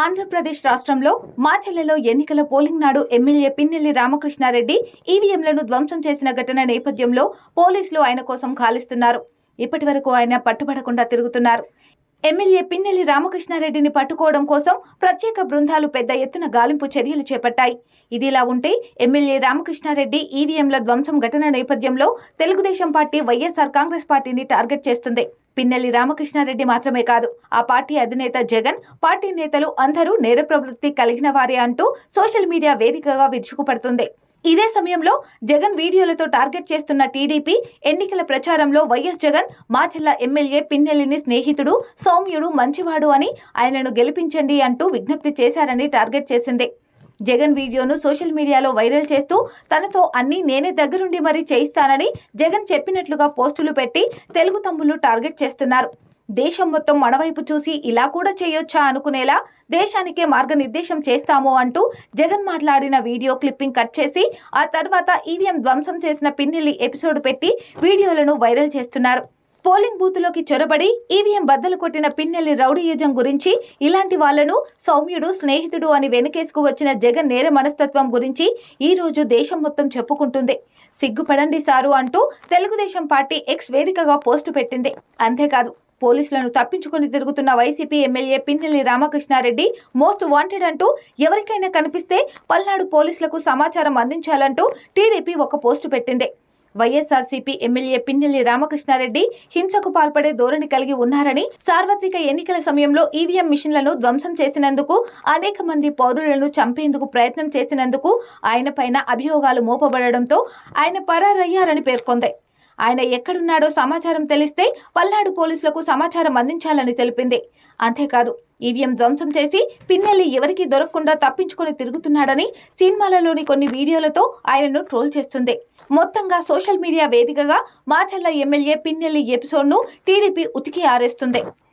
ఆంధ్రప్రదేశ్ రాష్ట్రంలో మాచెల్లెలో ఎన్నికల పోలింగ్ నాడు ఎమ్మెల్యే పిన్నెల్లి రామకృష్ణారెడ్డి ఈవీఎంలను ధ్వంసం చేసిన ఘటన నేపథ్యంలో పోలీసులు ఆయన కోసం గాలిస్తున్నారు ఇప్పటి వరకు ఆయన పట్టుబడకుండా తిరుగుతున్నారు. ఎమ్మెల్యే పిన్నెల్లి రామకృష్ణారెడ్డిని పట్టుకోవడం కోసం ప్రత్యేక బృందాలు పెద్ద ఎత్తున గాలింపు చర్యలు చేపట్టాయి. ఇదిలా ఉంటే ఎమ్మెల్యే రామకృష్ణారెడ్డి ఈవీఎంల ధ్వంసం ఘటన నేపథ్యంలో తెలుగుదేశం పార్టీ వైఎస్ఆర్ కాంగ్రెస్ పార్టీని టార్గెట్ చేస్తుంది. పిన్నెల్లి రామకృష్ణారెడ్డి మాత్రమే కాదు ఆ పార్టీ అధినేత జగన్ పార్టీ నేతలు అందరూ నేర ప్రవృత్తి కలిగిన వారే అంటూ సోషల్ మీడియా వేదికగా విరుచుకుపడుతుంది. ఇదే సమయంలో జగన్ వీడియోలతో టార్గెట్ చేస్తున్న టీడీపీ ఎన్నికల ప్రచారంలో వైఎస్ జగన్ మాచెల్ల ఎమ్మెల్యే పిన్నెల్లిని స్నేహితుడు సౌమ్యుడు మంచివాడు అని ఆయనను గెలిపించండి అంటూ విజ్ఞప్తి చేశారని టార్గెట్ చేసింది. జగన్ వీడియోను సోషల్ మీడియాలో వైరల్ చేస్తూ తనతో అన్నీ నేనే దగ్గరుండి మరీ చేయిస్తానని జగన్ చెప్పినట్లుగా పోస్టులు పెట్టి తెలుగు తమ్ముళ్ళు టార్గెట్ చేస్తున్నారు. దేశం మొత్తం మనవైపు చూసి ఇలా కూడా చేయొచ్చా అనుకునేలా దేశానికే మార్గనిర్దేశం చేస్తాము అంటూ జగన్ మాట్లాడిన వీడియో క్లిప్పింగ్ కట్ చేసి ఆ తర్వాత ఈవీఎం ధ్వంసం చేసిన పిన్నెల్లి ఎపిసోడ్ పెట్టి వీడియోలను వైరల్ చేస్తున్నారు. పోలింగ్ బూత్లోకి చొరబడి ఈవీఎం బద్దలు కొట్టిన పిన్నెల్లి రౌడీయుజం గురించి ఇలాంటి వాళ్ళను సౌమ్యుడు స్నేహితుడు అని వెనుకేసుకు వచ్చిన జగన్ నేర మనస్తత్వం గురించి ఈ రోజు దేశం మొత్తం చెప్పుకుంటుంది. సిగ్గుపడండి సారు అంటూ తెలుగుదేశం పార్టీ ఎక్స్ వేదికగా పోస్టు పెట్టింది. అంతేకాదు పోలీసులను తప్పించుకుని తిరుగుతున్న YCP MLA Pinnelli Ramakrishna Reddy most wanted అంటూ ఎవరికైనా కనిపిస్తే పల్నాడు పోలీసులకు సమాచారం అందించాలంటూ టీడీపీ ఒక పోస్టు పెట్టింది. వైఎస్ఆర్సీపీ ఎమ్మెల్యే పిన్నెల్లి రామకృష్ణారెడ్డి హింసకు పాల్పడే ధోరణి కలిగి ఉన్నారని సార్వత్రిక ఎన్నికల సమయంలో ఈవీఎం మిషన్లను ధ్వంసం చేసినందుకు అనేక మంది పౌరులను చంపేందుకు ప్రయత్నం చేసినందుకు ఆయన పైన అభియోగాలు మోపబడడంతో ఆయన పరారయ్యారని పేర్కొంది. ఆయన ఎక్కడున్నాడో సమాచారం తెలిస్తే పల్నాడు పోలీసులకు సమాచారం అందించాలని తెలిపింది. అంతేకాదు ఈవీఎం ధ్వంసం చేసి పిన్నెల్లి ఎవరికీ దొరకకుండా తప్పించుకొని తిరుగుతున్నాడని సినిమాలలోని కొన్ని వీడియోలతో ఆయనను ట్రోల్ చేస్తుంది. మొత్తంగా సోషల్ మీడియా వేదికగా మాచల్ల ఎమ్మెల్యే పిన్నెల్లి ఎపిసోడ్ను టీడీపీ ఉతికి ఆరేస్తుంది.